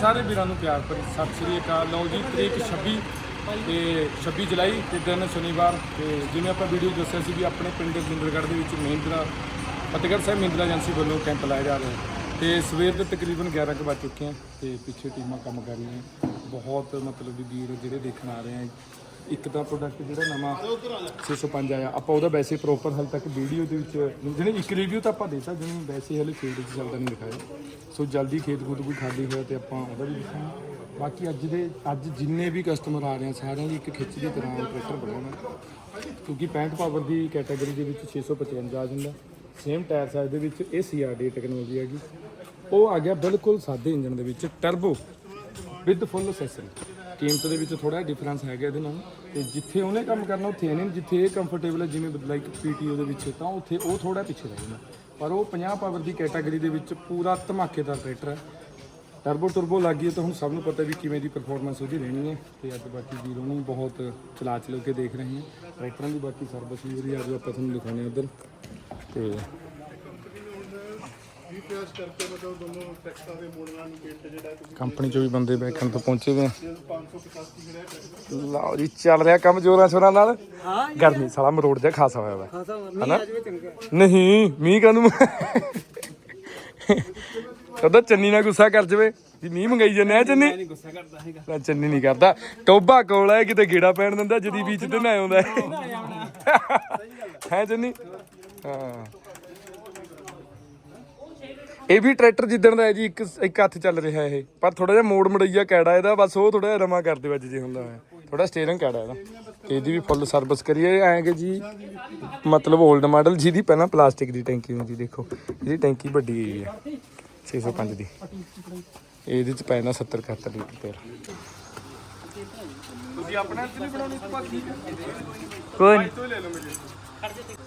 ਸਾਰੇ ਵੀਰਾਂ ਨੂੰ ਪਿਆਰ ਭਰੀ ਸਤਿ ਸ੍ਰੀ ਅਕਾਲ। ਲਓ ਜੀ, ਤਰੀਕ 26 ਤੇ 26 ਜੁਲਾਈ ਤੇ ਦਿਨ ਸ਼ਨੀਵਾਰ ਤੇ ਜਿਵੇਂ ਆਪਾਂ ਵੀਡੀਓ ਦੱਸਿਆ ਸੀ ਵੀ ਆਪਣੇ ਪਿੰਡ ਜਿੰਦਰਗੜ੍ਹ ਦੇ ਵਿੱਚ ਮਹਿੰਦਰਾ, ਫਤਿਹਗੜ੍ਹ ਸਾਹਿਬ ਮਹਿੰਦਰਾ ਏਜੰਸੀ ਵੱਲੋਂ ਕੈਂਪ ਲਾਇਆ ਜਾ ਰਿਹਾ ਹੈ ਤੇ ਸਵੇਰ ਦੇ ਤਕਰੀਬਨ 11 ਕੁ ਵੱਜ ਚੁੱਕੇ ਆ ਤੇ ਪਿੱਛੇ ਟੀਮਾਂ ਕੰਮ ਕਰ ਰਹੀਆਂ ਬਹੁਤ ਮਤਲਬ ਵੀ ਵੀਰ ਜਿਹੜੇ ਦੇਖਣ ਆ ਰਹੇ ਆ ਇੱਕ ਤਾਂ ਪ੍ਰੋਡਕਟ ਜਿਹੜਾ ਨਵਾਂ 605 ਆਇਆ, ਆਪਾਂ ਉਹਦਾ ਵੈਸੇ ਪ੍ਰੋਪਰ ਹਾਲੇ ਤੱਕ ਵੀਡੀਓ ਦੇ ਵਿੱਚ ਜਿਹੜੇ ਇੱਕ ਰਿਵਿਊ ਤਾਂ ਆਪਾਂ ਦੇ ਸਕਦੇ ਹਾਂ, ਵੈਸੇ ਹਾਲੇ ਫੀਲਡ 'ਚ ਚੱਲਦਾ ਨਹੀਂ ਦਿਖਾਇਆ। ਸੋ ਜਲਦੀ ਖੇਤ ਖੂਤ ਕੋਈ ਖਾਲੀ ਹੋਇਆ ਤੇ ਆਪਾਂ ਉਹਦਾ ਵੀ ਦਿਖਾਵਾਂਗੇ ਬਾਕੀ ਅੱਜ ਦੇ, ਅੱਜ ਜਿੰਨੇ ਵੀ ਕਸਟਮਰ ਆ ਰਹੇ ਆ, ਸਾਰਿਆਂ ਦੀ ਇੱਕ ਖਿੱਚ ਦੀ ਤਰ੍ਹਾਂ ਟਰੈਕਟਰ ਬਣਾਉਣਾ ਕਿਉਂਕਿ 65 ਪਾਵਰ ਦੀ ਕੈਟਾਗਰੀ ਦੇ ਵਿੱਚ 655 ਆ ਜਾਂਦਾ। ਸੇਮ ਟਾਇਰ ਸਾਈਜ਼ ਦੇ ਵਿੱਚ ਇਹ ਸੀਆਰਡੀ ਟੈਕਨੋਲੋਜੀ ਹੈਗੀ। ਉਹ ਆ ਗਿਆ ਬਿਲਕੁਲ ਸਾਦੇ ਇੰਜਨ ਦੇ ਵਿੱਚ ਟਰਬੋ ਵਿਦ ਫੁੱਲ ਅਸੈਸਰੀ ਕੀਮਤ ਦੇ ਵਿੱਚ ਥੋੜਾ ਡਿਫਰੈਂਸ ਹੈਗਾ ਇਹਦੇ ਨਾਲ। ਤੇ ਜਿੱਥੇ ਉਹਨੇ ਕੰਮ ਕਰਨਾ, ਉੱਥੇ ਇਹਨੇ ਜਿੱਥੇ ਇਹ ਕੰਫਰਟੇਬਲ ਹੈ, ਜਿਵੇਂ ਲਾਈਕ ਪੀਟੀਓ ਦੇ ਵਿੱਚ, ਤਾਂ ਉੱਥੇ ਉਹ ਥੋੜਾ ਪਿੱਛੇ ਰਹਿ ਜਾਂਦਾ। ਪਰ ਉਹ 50 ਪਾਵਰ ਦੀ ਕੈਟਾਗਰੀ ਦੇ ਵਿੱਚ ਪੂਰਾ ਧਮਾਕੇਦਾਰ ਟਰੈਕਟਰ ਹੈ। ਟਰਬੋ ਟਰਬੋ ਲੱਗੀ ਹੈ ਤਾਂ ਹੁਣ ਸਭ ਨੂੰ ਪਤਾ ਵੀ ਕਿਵੇਂ ਦੀ ਪਰਫਾਰਮੈਂਸ ਉਹਦੀ ਰਹਿਣੀ ਹੈ। ਤੇ ਅੱਜ ਬਾਕੀ ਵੀਰੋ ਨੂੰ ਬਹੁਤ ਚਲਾ ਚਲੋ ਕੇ ਦੇਖ ਰਹੇ ਹਾਂ। ਟਰੈਕਟਰਾਂ ਦੀ ਬਾਕੀ ਸਰਵਿਸ ਵੀ ਉਹਦੀ ਅੱਜ ਆਪਾਂ ਤੁਹਾਨੂੰ ਦਿਖਾਉਂਦੇ ਹਾਂ ਉਧਰ। ਤੇ ਰੀਪੇਅਰਸ ਕਰਕੇ ਮਤਲਬ ਦੋਨੋਂ ਟੈਕਸਟਾਂ ਦੇ ਮੋੜਨਾ ਨੂੰ ਪੇਂਟ ਜਿਹੜਾ ਤੁਸੀਂ ਕੰਪਨੀ ਚੋਂ ਵੀ ਬੰਦੇ ਬੈਠਣ ਤੋਂ ਪਹੁੰਚੇ ਹੋਏ ਆ। 585 ਜਿਹੜਾ ਟਰੈਕਟਰ ਲਓ ਜੀ ਚੱਲ ਰਿਹਾ ਕੰਮ ਜੋਰਾਂ ਸ਼ੋਰਾਂ ਨਾਲ। ਹਾਂ ਗਰਮੀ ਸਾਲਾ ਮਰੋੜ ਜਿਹਾ ਖਾਸਾ ਹੋਇਆ ਵਾ। ਖਾਸਾ ਮੀਂਹ ਅੱਜ ਵੀ ਚੰਗਾ। ਨਹੀਂ ਮੀਂਹ ਕਾਨੂੰ ਉਹਦਾ ਚੰਨੀ ਨਾਲ ਗੁੱਸਾ ਕਰ ਜਵੇ। ਵੀ ਮੀਂਹ ਮੰਗਾਈ ਜੰਨੇ ਆ ਚੰਨੀ? ਨਹੀਂ ਗੁੱਸਾ ਕਰਦਾ ਹੈਗਾ। ਨਾ ਚੰਨੀ ਨਹੀਂ ਕਰਦਾ। ਟੋਬਾ ਕੋਲ ਹੈ ਕਿਤੇ ਗੇੜਾ ਪੈਣ ਦਿੰਦਾ ਜਦੀ ਵਿੱਚ ਤੇ ਨਾ ਆਉਂਦਾ। ਹੈ ਚੰਨੀ? ਹਾਂ। ਇਹ ਵੀ ਟਰੈਕਟਰ ਜਿੱਦਣ ਦਾ ਹੈ ਜੀ ਇੱਕ ਇੱਕ ਹੱਥ ਚੱਲ ਰਿਹਾ ਇਹ। ਪਰ ਥੋੜਾ ਜਿਹਾ ਮੋੜ ਮੜਈਆ ਕੈੜਾ ਇਹਦਾ ਬਸ ਉਹ ਥੋੜਾ ਜਿਹਾ ਰਮਾ ਕਰਦੇ ਵੱਜ ਜੇ ਹੁੰਦਾ ਹੈ ਥੋੜਾ ਸਟੀਅਰਿੰਗ ਕੈੜਾ ਇਹਦਾ। ਤੇ ਇਹਦੀ ਵੀ ਫੁੱਲ ਸਰਵਿਸ ਕਰੀਏ ਐਂ ਕਿ ਜੀ ਮਤਲਬ 올ਡ ਮਾਡਲ ਜਿਹਦੀ ਪਹਿਲਾਂ ਪਲਾਸਟਿਕ ਦੀ ਟੈਂਕੀ ਹੁੰਦੀ ਦੇਖੋ। ਇਹਦੀ ਟੈਂਕੀ ਵੱਡੀ ਹੈ 605 ਦੀ। ਇਹਦੇ ਚ ਪੈਣਾ 70 71 ਲੀਟਰ ਤੇਲ। ਤੁਸੀਂ ਆਪਣੇ ਹੱਥ ਨਹੀਂ ਬਣਾਉਣੀ ਕੋਈ ਨਹੀਂ ਤੋਂ ਲੈ ਲਓ ਮੇਰੇ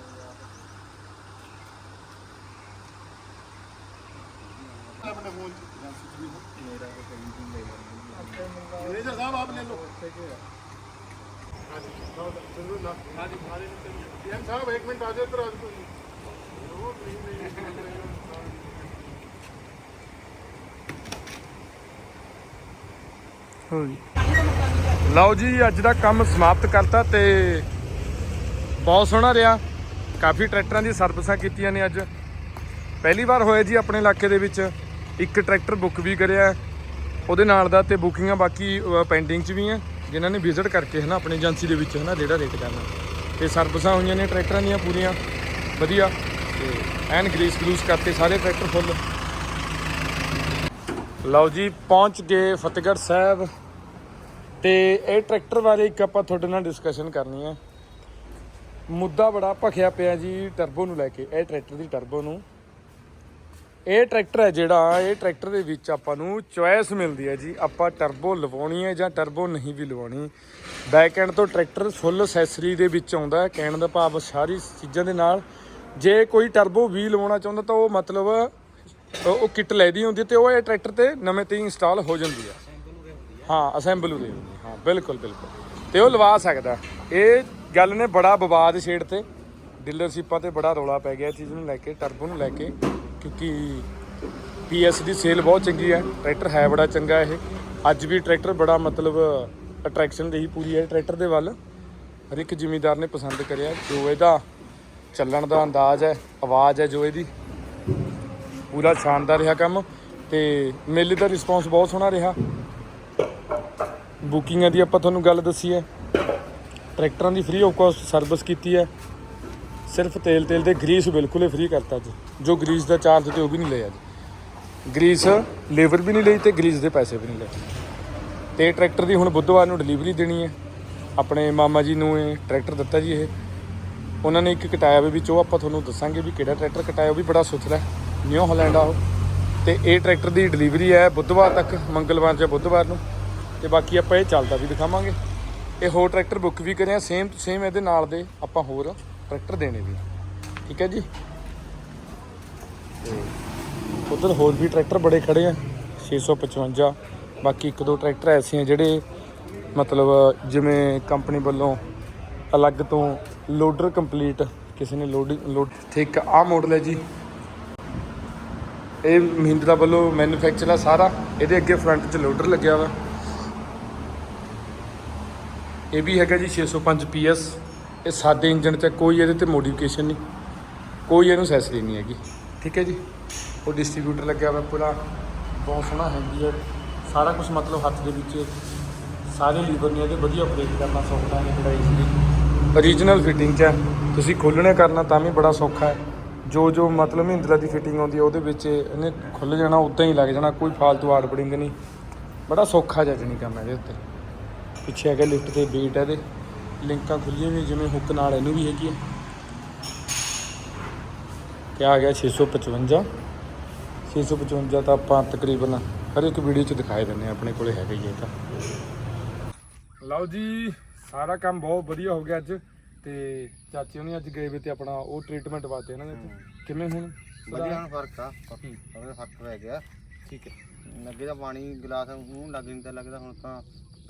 मैनेजर साहब आप ले लो हाँ जी जरूर ना हाँ जी एम साहब एक मिनट आ जाओ इधर आज ਲਓ ਜੀ ਅੱਜ ਦਾ ਕੰਮ ਸਮਾਪਤ ਕਰਤਾ ਤੇ ਬਹੁਤ ਸੋਹਣਾ ਰਿਹਾ ਕਾਫੀ ਟਰੈਕਟਰਾਂ ਦੀ ਸਰਵਿਸਾਂ ਕੀਤੀਆਂ ਨੇ ਅੱਜ ਪਹਿਲੀ ਵਾਰ ਹੋਇਆ ਜੀ ਆਪਣੇ ਇਲਾਕੇ ਦੇ ਵਿੱਚ ਇੱਕ ਟਰੈਕਟਰ ਬੁੱਕ ਵੀ ਕਰਿਆ ਉਹਦੇ ਨਾਲ ਦਾ ਤੇ ਬੁਕਿੰਗਾਂ ਬਾਕੀ ਪੈਂਡਿੰਗ 'ਚ ਵੀ ਆ ਜਿਨ੍ਹਾਂ ਨੇ ਵਿਜ਼ਿਟ ਕਰਕੇ ਹਨਾ, ਆਪਣੀ ਏਜੰਸੀ ਦੇ ਵਿੱਚ ਹਨਾ, ਜਿਹੜਾ ਰੇਟ ਕਰਨਾ। ਤੇ ਸਰਵਿਸਾਂ ਹੋਈਆਂ ਨੇ ਟਰੈਕਟਰਾਂ ਦੀਆਂ ਪੂਰੀਆਂ। ਵਧੀਆ। ਤੇ ਐਨ ਗਰੀਸ ਗਲੂਸ ਕਰਤੇ ਸਾਰੇ ਟਰੈਕਟਰ ਫੁੱਲ। ਲਓ ਜੀ, ਪਹੁੰਚ ਗਏ ਫਤਿਹਗੜ੍ਹ ਸਾਹਿਬ। ਤੇ ਇਹ ਟਰੈਕਟਰ ਬਾਰੇ ਇੱਕ ਆਪਾਂ ਤੁਹਾਡੇ ਨਾਲ ਡਿਸਕਸ਼ਨ ਕਰਨੀ ਹੈ। ਮੁੱਦਾ ਬੜਾ ਭਖਿਆ ਪਿਆ ਜੀ ਟਰਬੋ ਨੂੰ ਲੈ ਕੇ। ਇਹ ਟਰੈਕਟਰ ਦੀ ਟਰਬੋ ਨੂੰ। ਇਹ ਟਰੈਕਟਰ ਹੈ ਜਿਹੜਾ, ਇਹ ਟਰੈਕਟਰ ਦੇ ਵਿੱਚ ਆਪਾਂ ਨੂੰ ਚੁਆਇਸ ਮਿਲਦੀ ਹੈ ਜੀ। ਆਪਾਂ ਟਰਬੋ ਲਵਾਉਣੀ ਹੈ ਜਾਂ ਟਰਬੋ ਨਹੀਂ ਵੀ ਲਵਾਉਣੀ। ਬੈਕ ਐਂਡ ਤੋਂ ਟਰੈਕਟਰ ਫੁੱਲ ਅਸੈਸਰੀ ਦੇ ਵਿੱਚ ਆਉਂਦਾ ਕਹਿਣ ਦਾ ਭਾਵ ਸਾਰੀ ਚੀਜ਼ਾਂ ਦੇ ਨਾਲ, ਜੇ ਕੋਈ ਟਰਬੋ ਵੀ ਲਵਾਉਣਾ ਚਾਹੁੰਦਾ ਤਾਂ ਉਹ ਮਤਲਬ, ਉਹ- ਉਹ ਕਿੱਟ ਲੈਦੀ ਹੁੰਦੀ ਹੈ ਤੇ ਉਹ ਇਹ ਟਰੈਕਟਰ ਤੇ ਨਵੇਂ ਤੇ ਇੰਸਟਾਲ ਹੋ ਜਾਂਦੀ ਹੈ। ਹਾਂ ਅਸੈਂਬਲ ਉਰੇ ਹੁੰਦੀ ਹਾਂ। ਬਿਲਕੁਲ ਬਿਲਕੁਲ। ਤੇ ਉਹ ਲਵਾ ਸਕਦਾ। ਇਹ ਗੱਲ ਨੇ ਬੜਾ ਵਿਵਾਦ ਛੇੜ ਤੇ ਡੀਲਰਸ਼ਿਪਾਂ ਤੇ ਬੜਾ ਰੌਲਾ ਪੈ ਗਿਆ ਚੀਜ਼ ਨੂੰ ਲੈ ਕੇ ਟਰਬੋ ਨੂੰ ਲੈ ਕੇ। ਕਿਉਂਕਿ ਪੀਐਸ ਦੀ ਸੇਲ ਬਹੁਤ ਚੰਗੀ ਹੈ, ਟਰੈਕਟਰ ਹੈ ਬੜਾ ਚੰਗਾ ਇਹ। ਅੱਜ ਵੀ ਟਰੈਕਟਰ ਬੜਾ ਮਤਲਬ ਅਟਰੈਕਸ਼ਨ ਰਹੀ ਪੂਰੀ ਹੈ ਟਰੈਕਟਰ ਦੇ ਵੱਲ। ਹਰ ਇੱਕ ਜ਼ਿਮੀਂਦਾਰ ਨੇ ਪਸੰਦ ਕਰਿਆ, ਜੋ ਇਹਦਾ ਚੱਲਣ ਦਾ ਅੰਦਾਜ਼ ਹੈ, ਆਵਾਜ਼ ਹੈ ਜੋ ਇਹਦੀ। ਪੂਰਾ ਸ਼ਾਨਦਾਰ ਰਿਹਾ ਕੰਮ ਤੇ ਮੇਲੇ ਦਾ ਰਿਸਪੌਂਸ ਬਹੁਤ ਸੋਹਣਾ ਰਿਹਾ। ਬੁਕਿੰਗਾਂ ਦੀ ਆਪਾਂ ਤੁਹਾਨੂੰ ਗੱਲ ਦੱਸੀ ਹੈ। ਟਰੈਕਟਰਾਂ ਦੀ ਫ੍ਰੀ ਆਫ ਕਾਸਟ ਸਰਵਿਸ ਕੀਤੀ ਹੈ। ਸਿਰਫ ਤੇਲ ਤੇਲ ਤੇ ਗਰੀਸ ਬਿਲਕੁਲ ਹੀ ਫ੍ਰੀ ਕਰਤਾ ਜੀ ਜੋ ਗਰੀਸ ਦਾ ਚਾਰਜ ਤੇ ਉਹ ਵੀ ਨਹੀਂ ਲਿਆ ਜੀ ਗਰੀਸ ਲੇਬਰ ਵੀ ਨਹੀਂ ਲਈ ਤੇ ਗਰੀਸ ਦੇ ਪੈਸੇ ਵੀ ਨਹੀਂ ਲਏ। ਤੇ ਟਰੈਕਟਰ ਦੀ ਹੁਣ ਬੁੱਧਵਾਰ ਨੂੰ ਡਿਲੀਵਰੀ ਦੇਣੀ ਹੈ। ਆਪਣੇ ਮਾਮਾ ਜੀ ਨੂੰ ਇਹ ਟਰੈਕਟਰ ਦਿੱਤਾ ਜੀ ਇਹ। ਉਹਨਾਂ ਨੇ ਇੱਕ ਕਟਾਇਆ ਵੀ ਵਿੱਚ ਉਹ ਆਪਾਂ ਤੁਹਾਨੂੰ ਦੱਸਾਂਗੇ ਵੀ ਕਿਹੜਾ ਟਰੈਕਟਰ ਕਟਾਇਆ, ਉਹ ਵੀ ਬੜਾ ਸੁਥਰਾ ਨਿਊ ਹਾਲੈਂਡ ਆ ਉਹ। ਤੇ ਇਹ ਟਰੈਕਟਰ ਦੀ ਡਿਲੀਵਰੀ ਹੈ ਬੁੱਧਵਾਰ ਤੱਕ, ਮੰਗਲਵਾਰ ਜਾਂ ਬੁੱਧਵਾਰ ਨੂੰ। ਤੇ ਬਾਕੀ ਆਪਾਂ ਇਹ ਚੱਲਦਾ ਵੀ ਦਿਖਾਵਾਂਗੇ। ਇਹ ਹੋਰ ਟਰੈਕਟਰ ਬੁੱਕ ਵੀ ਕਰਿਆ ਸੇਮ ਸੇਮ ਇਹਦੇ ਨਾਲ ਦੇ ਆਪਾਂ ਹੋਰ ਟਰੈਕਟਰ ਦੇਣੇ ਵੀ ਠੀਕ ਹੈ ਜੀ? ਤੇ ਉਧਰ ਹੋਰ ਵੀ ਟਰੈਕਟਰ ਬੜੇ ਖੜੇ ਆ 655 ਬਾਕੀ ਇੱਕ ਦੋ ਟਰੈਕਟਰ ਐਸੇ ਆ ਜਿਹੜੇ ਮਤਲਬ ਜਿਵੇਂ ਕੰਪਨੀ ਵੱਲੋਂ ਅਲੱਗ ਤੋਂ ਲੋਡਰ ਕੰਪਲੀਟ, ਕਿਸੇ ਨੇ ਲੋਡ ਲੋਡ ਠੀਕ ਆ ਮਾਡਲ ਹੈ ਜੀ। ਇਹ ਮਹਿੰਦਰਾ ਵੱਲੋਂ ਮੈਨੂਫੈਕਚਰ ਆ ਸਾਰਾ, ਇਹਦੇ ਅੱਗੇ ਫਰੰਟ 'ਚ ਲੋਡਰ ਲੱਗਿਆ ਵਾ। ਇਹ ਵੀ ਹੈਗਾ ਜੀ 605 PS ਇਹ ਸਾਦੇ ਇੰਜਨ 'ਚ ਕੋਈ ਇਹਦੇ ਤੇ ਮੋਡੀਫਿਕੇਸ਼ਨ ਨਹੀਂ। ਕੋਈ ਇਹਨੂੰ ਸੈਸਰੀ ਨਹੀਂ ਹੈਗੀ। ਠੀਕ ਹੈ ਜੀ? ਉਹ ਡਿਸਟ੍ਰੀਬਿਊਟਰ ਲੱਗਿਆ ਹੋਇਆ ਪੂਰਾ। ਬਹੁਤ ਸੋਹਣਾ ਹੈਗੀ ਹੈ। ਸਾਰਾ ਕੁਝ ਮਤਲਬ ਹੱਥ ਦੇ ਵਿੱਚ। ਸਾਰੇ ਲੀਵਰ ਨੇ ਇਹਦੇ। ਵਧੀਆ ਆਪਰੇਟ ਕਰਨਾ ਸੌਖਾ ਹੈ ਜਿਹੜਾ ਇਜ਼ੀਲੀ ਓਰੀਜਨਲ ਫਿਟਿੰਗ 'ਚ ਹੈ। ਤੁਸੀਂ ਖੋਲਣੇ ਕਰਨਾ ਤਾਂ ਵੀ ਬੜਾ ਸੌਖਾ ਹੈ। ਜੋ ਜੋ ਮਤਲਬ ਮਹਿੰਦਰਾ ਦੀ ਫਿਟਿੰਗ ਆਉਂਦੀ ਹੈ, ਉਹਦੇ ਵਿੱਚ ਇਹਨੇ ਖੁੱਲ ਜਾਣਾ, ਉਦਾਂ ਹੀ ਲੱਗ ਜਾਣਾ। ਕੋਈ ਫਾਲਤੂ ਆੜ ਨਹੀਂ। ਬੜਾ ਸੌਖਾ ਜਿਹਾ ਜਣੀ ਕੰਮ ਹੈ ਇਹਦੇ ਉੱਤੇ। ਪਿੱਛੇ ਹੈਗਾ ਲਿਫਟ ਤੇ ਬੀਟ ਇਹਦੇ। ਲਿੰਕਾਂ ਖੁੱਲੀਆਂ ਵੀ ਜਿਵੇਂ ਹੁੱਕ ਨਾਲ ਇਹਨੂੰ ਵੀ ਹੈਗੀ ਹੈ ਤੇ ਆ ਗਿਆ 655 655 ਤਾਂ ਆਪਾਂ ਤਕਰੀਬਨ ਹਰ ਇੱਕ ਵੀਡੀਓ 'ਚ ਦਿਖਾਏ ਹਾਂ ਆਪਣੇ ਕੋਲੇ ਹੈਗਾ ਹੀ ਇਹ ਤਾਂ। ਲਓ ਜੀ ਸਾਰਾ ਕੰਮ ਬਹੁਤ ਵਧੀਆ ਹੋ ਗਿਆ ਅੱਜ। ਤੇ ਚਾਚੀ ਉਹਨੇ ਅੱਜ ਗਏ ਵੇ ਤੇ ਆਪਣਾ ਉਹ ਟ੍ਰੀਟਮੈਂਟ ਵਾਸਤੇ ਇਹਨਾਂ ਨੇ ਕਿਵੇਂ ਹੁਣ? ਵਧੀਆ ਹੁਣ ਫ਼ਰਕ ਆ। ਉਹਦੇ ਫ਼ਰਕ ਪੈ ਗਿਆ। ਠੀਕ ਹੈ। ਲੱਗੇ ਤਾਂ ਪਾਣੀ ਗਲਾਸ ਮੂੰਹ ਲੱਗ ਨਹੀਂ ਤਾਂ ਲੱਗਦਾ ਹੁਣ ਤਾਂ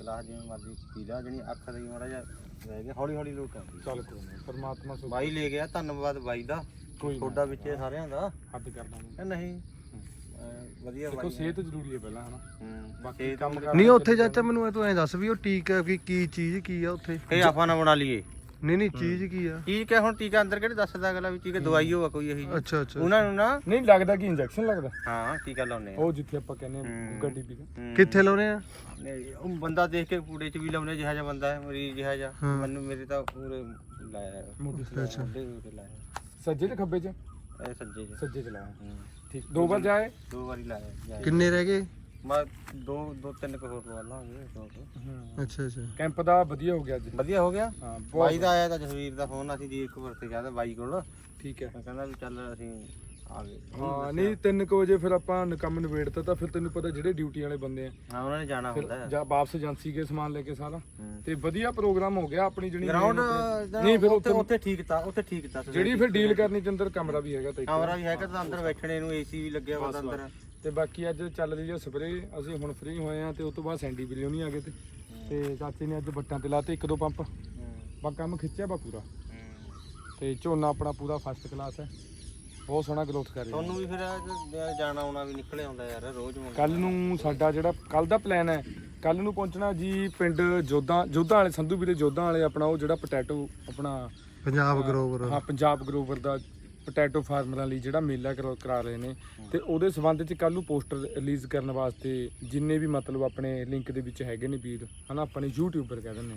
ਗਲਾਸ ਜਿਵੇਂ ਮਰਜ਼ੀ ਪੀ ਲਾ ਜਣੀ ਅੱਖ ਦੇ ਮਾੜਾ ਜਿਹਾ ਰਹਿ ਗਿਆ ਹੌਲੀ ਹੌਲੀ ਲੋਟ ਆਉਂਦੀ ਚੱਲ ਕੋਈ ਨਹੀਂ ਪਰਮਾਤਮਾ ਸੁਖ ਬਾਈ ਲੈ ਗਿਆ ਧੰਨਵਾਦ ਬਾਈ ਦਾ। ਕੋਈ। ਤੁਹਾਡਾ ਵਿੱਚ ਇਹ ਸਾਰਿਆਂ ਦਾ। ਹੱਦ ਕਰ ਦਾਂਗੇ। ਇਹ ਨਹੀਂ। ਅਹ ਵਧੀਆ ਦੇਖੋ ਬਾਈ ਸਿਹਤ ਜ਼ਰੂਰੀ ਹੈ ਪਹਿਲਾਂ ਹਨਾ? ਹੂੰ ਬਾਕੀ ਕੰਮ ਕਰ ਨਹੀਂ ਉੱਥੇ ਚਾਚਾ ਮੈਨੂੰ ਇਹ ਤੂੰ ਐਂ ਦੱਸ ਵੀ ਉਹ ਟੀਕਾ ਕੀ ਕੀ ਚੀਜ਼ ਕੀ ਆ ਉੱਥੇ? ਇਹ ਆਪਾਂ ਨਾ ਬਣਾ ਲਈਏ। ਨਹੀਂ ਨਹੀਂ ਚੀਜ਼ ਕੀ ਆ? ਠੀਕ ਹੈ ਹੁਣ ਟੀਕਾ ਅੰਦਰ ਕਿਹੜੇ ਦੱਸਦਾ ਅਗਲਾ ਵੀ ਟੀਕਾ ਦਵਾਈ ਹੋਆ ਕੋਈ ਇਹੀ। ਅੱਛਾ ਅੱਛਾ ਉਹਨਾਂ ਨੂੰ ਨਾ ਨਹੀਂ ਲੱਗਦਾ ਕਿ ਇੰਜੈਕਸ਼ਨ ਲੱਗਦਾ। ਹਾਂ ਟੀਕਾ ਲਾਉਨੇ ਆ। ਉਹ ਜਿੱਥੇ ਆਪਾਂ ਕਹਿੰਦੇ ਹਾਂ ਹੂੰ। ਗੱਡੀ ਵੀ। ਹੂੰ। ਕਿੱਥੇ ਲਾਉਣੇ ਆ? ਨਹੀਂ, ਉਹ ਬੰਦਾ ਦੇਖ ਕੇ ਕੂੜੇ ਚ ਵੀ ਲਾਉਨੇ ਜਿਹਾ ਜਿਹਾ ਬੰਦਾ ਹੈ ਮਰੀਜ਼ ਜਿਹਾ ਜਿਹਾ। ਹਾਂ। ਮੈਨੂੰ ਮੇਰੇ ਤਾਂ ਪੂਰੇ ਲਾਇਆ ਮੋਢੇ ਅੱਛਾ। ਤੇ ਲਾਇਆ। ਸੱਜੇ ਤੇ ਖੱਬੇ ਚ? ਇਹ ਸੱਜੇ ਚ। ਸੱਜੇ ਚ ਲਾਇਆ। ਹੂੰ। ਠੀਕ ਦੋ ਵਾਰ ਜਾਏ? ਦੋ ਵਾਰੀ ਲਾਇਆ। ਕਿੰਨੇ ਰਹਿ ਗਏ? ਮੈਂ ਦੋ ਦੋ ਤਿੰਨ ਕੁ ਹੋਰ ਲਵਾ ਲਾਂਗੇ ਕੁ। ਅੱਛਾ ਅੱਛਾ। ਕੈਂਪ ਦਾ ਵਧੀਆ ਹੋ ਗਿਆ ਅੱਜ। ਵਧੀਆ ਹੋ ਗਿਆ? ਹਾਂ ਬਾਈ ਬਹੁਤ ਦਾ ਆਇਆ ਤਾਂ ਜਸਵੀਰ ਦਾ ਫੋਨ ਅਸੀਂ ਜੀ ਇੱਕ ਵਾਰ ਤੇ ਗਿਆ ਤਾਂ ਬਾਈ ਕੋਲ। ਠੀਕ ਹੈ। ਮੈਂ ਕਹਿੰਦਾ ਵੀ ਚੱਲ ਅਸੀਂ ਆ ਗਏ। ਹਾਂ ਨਹੀਂ 3 ਵਜੇ ਫਿਰ ਆਪਾਂ ਨ- ਕੰਮ ਨਿਬੇੜਤਾ ਤਾਂ ਫਿਰ ਤੈਨੂੰ ਪਤਾ ਜਿਹੜੇ ਡਿਊਟੀ ਵਾਲੇ ਬੰਦੇ ਆ। ਹਾਂ ਉਹਨਾਂ ਨੇ ਜਾਣਾ ਫਿਰ ਹੁੰਦਾ ਹੈ। ਜਾ ਵਾਪਸ ਏਜੰਸੀ ਕੇ ਸਮਾਨ ਲੈ ਕੇ ਸਾਰਾ। ਤੇ ਵਧੀਆ ਪ੍ਰੋਗਰਾਮ ਹੋ ਗਿਆ ਆਪਣੀ ਜਿਹੜੀ ਗਰਾਊਂਡ ਨਹੀਂ ਫਿਰ ਉੱਥੇ ਉੱਥੇ ਠੀਕ ਤਾਂ ਉੱਥੇ ਠੀਕ ਤਾਂ। ਜਿਹੜੀ ਫਿਰ ਡੀਲ ਕਰਨੀ ਚ ਅੰਦਰ ਕਮਰਾ ਵੀ ਹੈਗਾ ਤੇ ਇੱਕ। ਕਮਰਾ ਵੀ ਹੈਗਾ ਤਾਂ ਅੰਦਰ ਬੈਠਣੇ ਨੂੰ ਏਸੀ ਵੀ ਲੱਗਿਆ ਹੋਇਆ ਤਾਂ ਅੰਦਰ। ਤੇ ਬਾਕੀ ਅੱਜ ਚੱਲ ਰਹੀ ਹੈ ਸਪਰੇ ਅਸੀਂ ਹੁਣ ਫ੍ਰੀ ਹੋਏ ਆ ਤੇ ਉਸ ਤੋਂ ਬਾਅਦ ਸੈਂਡੀ ਬਿਲਿਓ ਨਹੀਂ ਆ ਗਏ ਤੇ। ਤੇ ਚਾਚੇ ਨੇ ਅੱਜ ਬੱਟਾਂ ਤੇ ਲਾਤੇ ਇੱਕ ਦੋ ਪੰਪ। ਬਾ ਕੰਮ ਖਿੱਚਿਆ ਬਾ ਪੂਰਾ। ਤੇ ਝੋਨਾ ਆਪਣਾ ਪੂਰਾ ਫਸਟ ਕਲਾਸ ਹੈ। ਬਹੁਤ ਸੋਹਣਾ ਗਰੋਥ ਕਰ ਰਿਹਾ। ਤੁਹਾਨੂੰ ਵੀ ਫਿਰ ਅੱਜ ਜਾਣਾ ਆਉਣਾ ਵੀ ਨਿਕਲੇ ਆਉਂਦਾ ਯਾਰ ਰੋਜ਼ ਮੰਗ ਕੱਲ ਨੂੰ ਸਾਡਾ ਜਿਹੜਾ ਕੱਲ ਦਾ ਪਲਾਨ ਹੈ। ਕੱਲ ਨੂੰ ਪਹੁੰਚਣਾ ਜੀ ਪਿੰਡ ਜੋਧਾ ਜੋਧਾ ਵਾਲੇ ਸੰਧੂ ਵੀਰੇ ਜੋਧਾ ਵਾਲੇ ਆਪਣਾ ਉਹ ਜਿਹੜਾ ਪੋਟੈਟੋ ਆਪਣਾ ਪੰਜਾਬ ਗਰੋਵਰ ਹਾਂ ਪੰਜਾਬ ਗਰੋਵਰ ਦਾ ਪੋਟੈਟੋ ਫਾਰਮਰਾਂ ਲਈ ਜਿਹੜਾ ਮੇਲਾ ਕਰਵਾ- ਕਰਾ ਰਹੇ ਨੇ ਤੇ ਉਹਦੇ ਸਬੰਧ ਚ ਕੱਲ ਨੂੰ ਪੋਸਟਰ ਰਿਲੀਜ਼ ਕਰਨ ਵਾਸਤੇ ਜਿੰਨੇ ਵੀ ਮਤਲਬ ਆਪਣੇ ਲਿੰਕ ਦੇ ਵਿੱਚ ਹੈਗੇ ਨੇ ਵੀਰ ਹਨਾ ਆਪਣੇ ਯੂਟਿਊਬਰ ਕਹਿ ਦਿੰਦੇ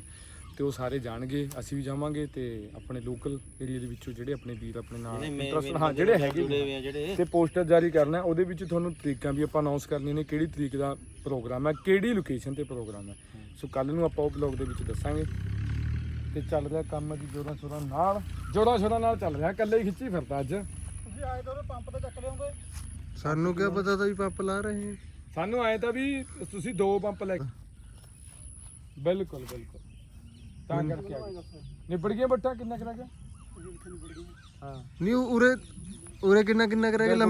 ਤੇ ਉਹ ਸਾਰੇ ਜਾਣਗੇ ਅਸੀਂ ਵੀ ਜਾਵਾਂਗੇ ਤੇ ਆਪਣੇ ਲੋਕਲ ਏਰੀਆ ਦੇ ਵਿੱਚੋਂ ਜਿਹੜੇ ਆਪਣੇ ਵੀਰ ਆਪਣੇ ਨਾਲ ਇੰਟਰਸਟ ਹਾਂ ਜਿਹੜੇ ਹੈਗੇ ਨੇ। ਹੋਏ ਆ ਜਿਹੜੇ। ਤੇ ਪੋਸਟਰ ਜਾਰੀ ਕਰਨਾ ਹੈ, ਉਹਦੇ ਵਿੱਚ ਤੁਹਾਨੂੰ ਤਰੀਕਾਂ ਵੀ ਆਪਾਂ ਅਨਾਉਂਸ ਕਰਨੀਆਂ ਨੇ ਕਿਹੜੀ ਤਰੀਕ ਦਾ ਪ੍ਰੋਗਰਾਮ ਹੈ ਕਿਹੜੀ ਲੋਕੇਸ਼ਨ ਤੇ ਪ੍ਰੋਗਰਾਮ ਹੈ। ਸੋ ਕੱਲ ਨੂੰ ਆਪਾਂ ਉਹ ਬਲੌਗ ਦੇ ਵਿੱਚ ਦੱਸਾਂਗੇ। ਤੇ ਚੱਲ ਰਿਹਾ ਕੰਮ ਜੀ ਜੋਰਾਂ ਸ਼ੋਰਾਂ ਨਾਲ। ਜੋਰਾਂ ਸ਼ੋਰਾਂ ਨਾਲ ਚੱਲ ਰਿਹਾ ਇਕੱਲੇ ਹੀ ਖਿੱਚੀ ਫਿਰਦਾ ਅੱਜ। ਤੁਸੀਂ ਆਏ ਤਾਂ ਪੰਪ ਤੇ ਚੱਕ ਲਿਓਗੇ। ਸਾਨੂੰ ਕੀ ਪਤਾ ਤਾਂ ਵੀ ਪੰਪ ਲਾ ਰਹੇ ਆ। ਸਾਨੂੰ ਆਏ ਤਾਂ ਵੀ ਤੁਸੀਂ ਦੋ ਪੰਪ ਲੈ ਕੇ ਬਿਲਕੁਲ ਬਿਲਕੁਲ। ਤਾਂ ਕਰਕੇ ਆ ਗਏ। ਨਿਬੜ ਗਿਆ ਬੱਟਾ ਕਿੰਨਾ ਕਰਾ ਗਿਆ? ਹਾਂ। ਨਹੀਂ ਉਰੇ ਉਰੇ ਕਿੰਨਾ ਕਿੰਨਾ ਕਰੇਗਾ ਲੈ ਮੈਂ